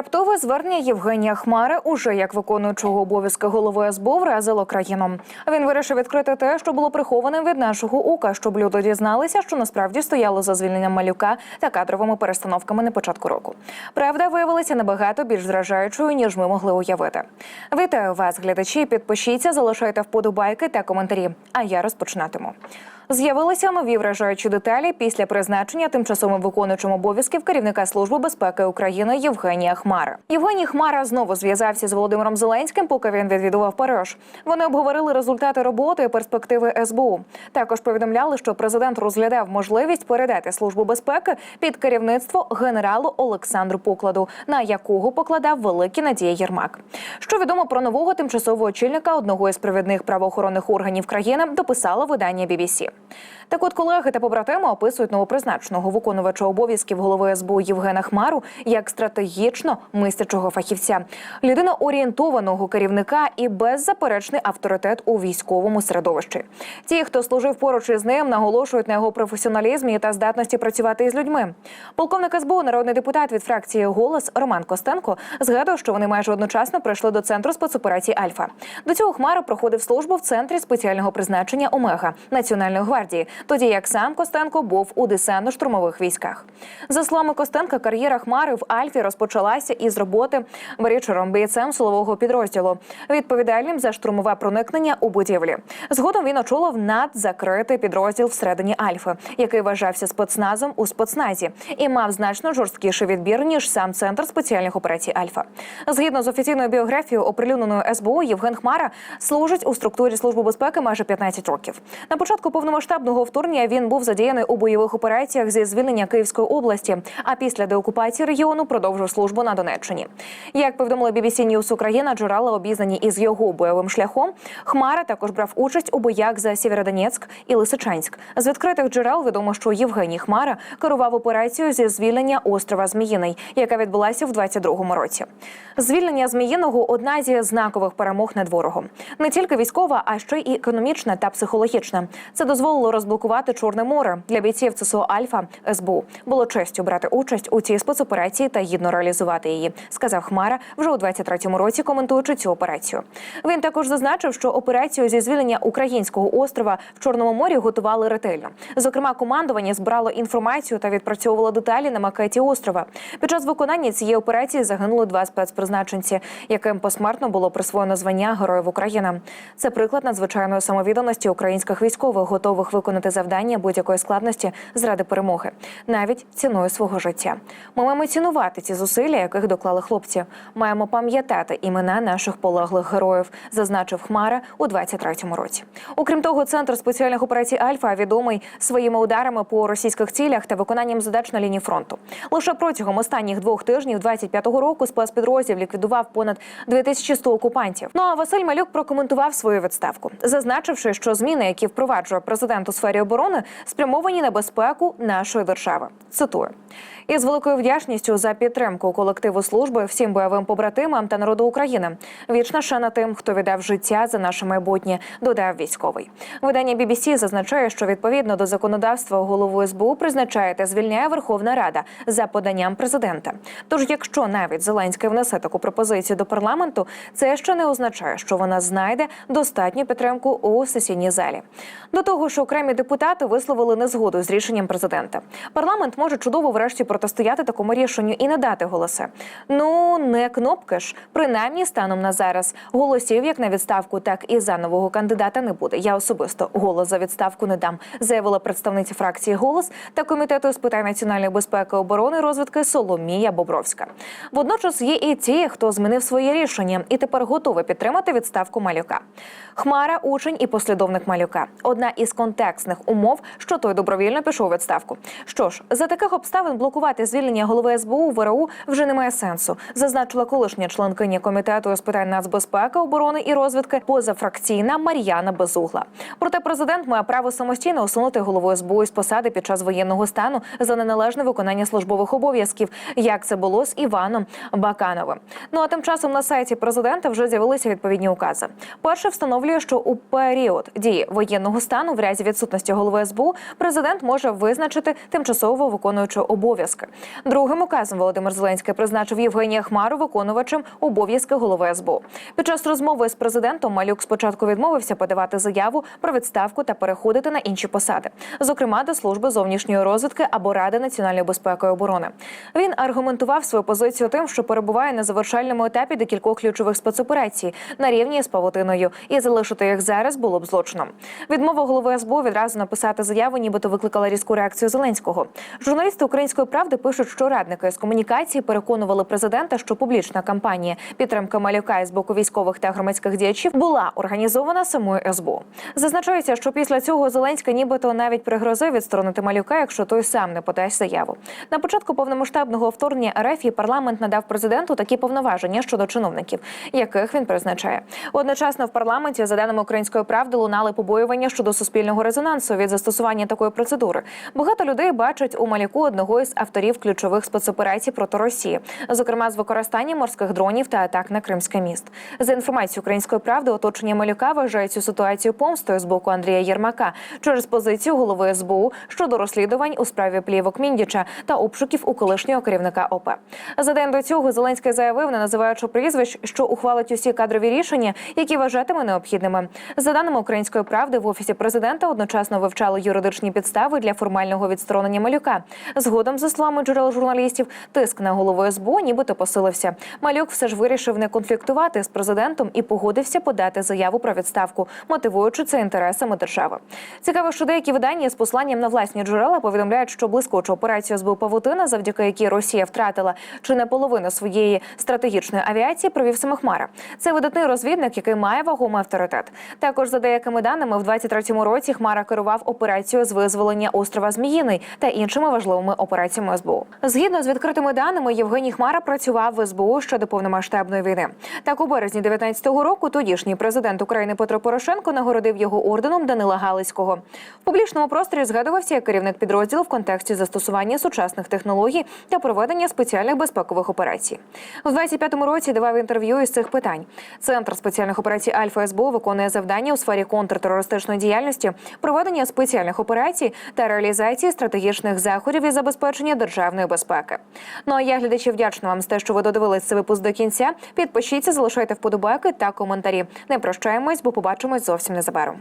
Раптове звернення Євгенія Хмари, уже як виконуючого обов'язки голови СБУ, вразило країну. Він вирішив відкрити те, що було прихованим від нашого ока, щоб люди дізналися, що насправді стояло за звільненням малюка та кадровими перестановками на початку року. Правда виявилася набагато більш зражаючою, ніж ми могли уявити. Вітаю вас, глядачі. Підпишіться, залишайте вподобайки та коментарі. А я розпочинатиму. З'явилися нові вражаючі деталі після призначення тимчасовим виконуючим обов'язків керівника служби безпеки України Євгенія Хмара. Євгеній Хмара знову зв'язався з Володимиром Зеленським, поки він відвідував Париж. Вони обговорили результати роботи і перспективи СБУ. Також повідомляли, що президент розглядав можливість передати службу безпеки під керівництво генералу Олександру Покладу, на якого покладав великі надії Єрмак. Що відомо про нового тимчасового очільника одного із провідних правоохоронних органів країни, дописало видання BBC. Так от колеги та побратими описують новопризначеного виконувача обов'язків голови СБУ Євгена Хмару як стратегічно мислячого фахівця, людина орієнтованого керівника і беззаперечний авторитет у військовому середовищі. Ті, хто служив поруч із ним, наголошують на його професіоналізмі та здатності працювати із людьми. Полковник СБУ, народний депутат від фракції Голос Роман Костенко згадує, що вони майже одночасно прийшли до центру спецоперації Альфа. До цього Хмара проходив службу в центрі спеціального призначення Омега Національної гвардії, тоді як сам Костенко був у десантно-штурмових військах. За словами Костенка, кар'єра Хмари в Альфі розпочалася із роботи брічером бійцем силового підрозділу, відповідальним за штурмове проникнення у будівлі. Згодом він очолив надзакритий підрозділ всередині Альфи, який вважався спецназом у спецназі і мав значно жорсткіший відбір ніж сам центр спеціальних операцій Альфа. Згідно з офіційною біографією, оприлюдненою СБУ, Євген Хмара служить у структурі служби безпеки майже 15 років. На початку повномасштабного вторгнення він був задіяний у бойових операціях зі звільнення Київської області. А після деокупації регіону продовжив службу на Донеччині. Як повідомила BBC News Україна, джерела обізнані із його бойовим шляхом. Хмара також брав участь у боях за Сєвєродонецьк і Лисичанськ. З відкритих джерел відомо, що Євгеній Хмара керував операцією зі звільнення острова Зміїний, яка відбулася в 22-му році. Звільнення Зміїного одна зі знакових перемог над ворогом. Не тільки військова, а ще й економічна та психологічна. Це дозволило розблокувати Чорне море для бійців ЦСО Альфа СБУ. Було честю брати участь у цій спецоперації та гідно реалізувати її, сказав Хмара вже у 23-му році, коментуючи цю операцію. Він також зазначив, що операцію зі звільнення українського острова в Чорному морі готували ретельно. Зокрема, командування збирало інформацію та відпрацьовувало деталі на макеті острова. Під час виконання цієї операції загинули два спецпризначенці, яким посмертно було присвоєно звання Героїв України. Це приклад надзвичайної самовідданості українських військових, готових виконати завдання будь-якої складності заради перемоги, навіть ціною свого життя. Ми маємо цінувати ці зусилля, яких доклали хлопці. Маємо пам'ятати імена наших полеглих героїв, зазначив Хмара у 23-му році. Окрім того, центр спеціальних операцій Альфа відомий своїми ударами по російських цілях та виконанням задач на лінії фронту. Лише протягом останніх двох тижнів 25-го року спецпідрозділ ліквідував понад 2100 окупантів. Ну а Василь Малюк прокоментував свою відставку, зазначивши, що зміни, які впроваджує президент у сфері оборони, спрямовані на безпеку нашої держави. Цитую. Із великою вдячністю за підтримку колективу служби всім бойовим побратимам та народу України. Вічна шана тим, хто віддав життя за наше майбутнє, додав військовий. Видання BBC зазначає, що відповідно до законодавства голову СБУ призначає та звільняє Верховна Рада за поданням президента. Тож, якщо навіть Зеленський внесе таку пропозицію до парламенту, це ще не означає, що вона знайде достатню підтримку у сесійній залі. До того ж, окремі депутати висловили незгоду з рішенням президента. Парламент може чудово врешті протистояти такому рішенню і не дати голоси. Ну не кнопки ж, принаймні станом на зараз голосів як на відставку, так і за нового кандидата не буде. Я особисто голос за відставку не дам, заявила представниця фракції Голос та комітету з питань національної безпеки, оборони і розвідки Соломія Бобровська. Водночас є і ті, хто змінив своє рішення і тепер готовий підтримати відставку малюка. Хмара, учень і послідовник малюка одна із контекстних умов, що той добровільно пішов у відставку. Що ж, за таких обставин блокувати звільнення голови СБУ ВРУ вже немає сенсу, зазначила колишня членкиня комітету з питань нацбезпеки, оборони і розвідки позафракційна Мар'яна Безугла. Проте президент має право самостійно усунути голову СБУ з посади під час воєнного стану за неналежне виконання службових обов'язків, як це було з Іваном Бакановим. Ну а тим часом на сайті президента вже з'явилися відповідні укази. Перше встановлює, що у період дії воєнного стану, в разі відсутності голови СБУ, президент може визначити тимчасово обов'язки обов'язки. Другим указом Володимир Зеленський призначив Євгенія Хмару виконувачем обов'язки голови СБУ. Під час розмови з президентом Малюк спочатку відмовився подавати заяву про відставку та переходити на інші посади, зокрема до служби зовнішньої розвідки або ради національної безпеки і оборони. Він аргументував свою позицію тим, що перебуває на завершальному етапі декількох ключових спецоперацій на рівні з павутиною, і залишити їх зараз було б злочином. Відмова голови СБУ відразу написати заяву, нібито викликала різку реакцію Зеленського. Журналісти української правди пишуть, що радники з комунікації переконували президента, що публічна кампанія підтримки малюка з боку військових та громадських діячів була організована самою СБУ. Зазначається, що після цього Зеленський нібито навіть пригрозив відсторонити малюка, якщо той сам не подасть заяву. На початку повномасштабного вторгнення РФ і парламент надав президенту такі повноваження щодо чиновників, яких він призначає. Одночасно в парламенті, за даними української правди, лунали побоювання щодо суспільного резонансу від застосування такої процедури. Багато людей бачать у малюку одного із авторів ключових спецоперацій проти Росії, зокрема з використанням морських дронів та атак на Кримський міст. За інформацією української правди, оточення малюка вважає цю ситуацію помстою з боку Андрія Єрмака через позицію голови СБУ щодо розслідувань у справі плівок Міндіча та обшуків у колишнього керівника ОП. За день до цього Зеленський заявив, не називаючи прізвищ, що ухвалить усі кадрові рішення, які вважатиме необхідними. За даними української правди, в офісі президента одночасно вивчали юридичні підстави для формального відсторонення малюка. Згодом, за словами джерел журналістів, тиск на голову СБУ нібито посилився. Малюк все ж вирішив не конфліктувати з президентом і погодився подати заяву про відставку, мотивуючи це інтересами держави. Цікаво, що деякі видання з посланням на власні джерела повідомляють, що блискучу операцію СБУ Павутина, завдяки якій Росія втратила чи не половину своєї стратегічної авіації, провів саме Хмара. Це видатний розвідник, який має вагомий авторитет. Також за деякими даними, в 23-му році Хмара керував операцією з визволення острова Зміїний та іншими важливими операціями СБУ. Згідно з відкритими даними, Євгеній Хмара працював в СБУ ще до повномасштабної війни. Так, у березні 19-го року тодішній президент України Петро Порошенко нагородив його орденом Данила Галицького. В публічному просторі згадувався як керівник підрозділу в контексті застосування сучасних технологій та проведення спеціальних безпекових операцій. У 25-му році давав інтерв'ю із цих питань. Центр спеціальних операцій Альфа СБУ виконує завдання у сфері контртерористичної діяльності, проведення спеціальних операцій та реалізації стратегічних заходів і забезпечення державної безпеки. Ну а я глядачі вдячна вам за те, що ви додивились цей випуск до кінця. Підпишіться, залишайте вподобайки та коментарі. Не прощаємось, бо побачимось зовсім незабаром.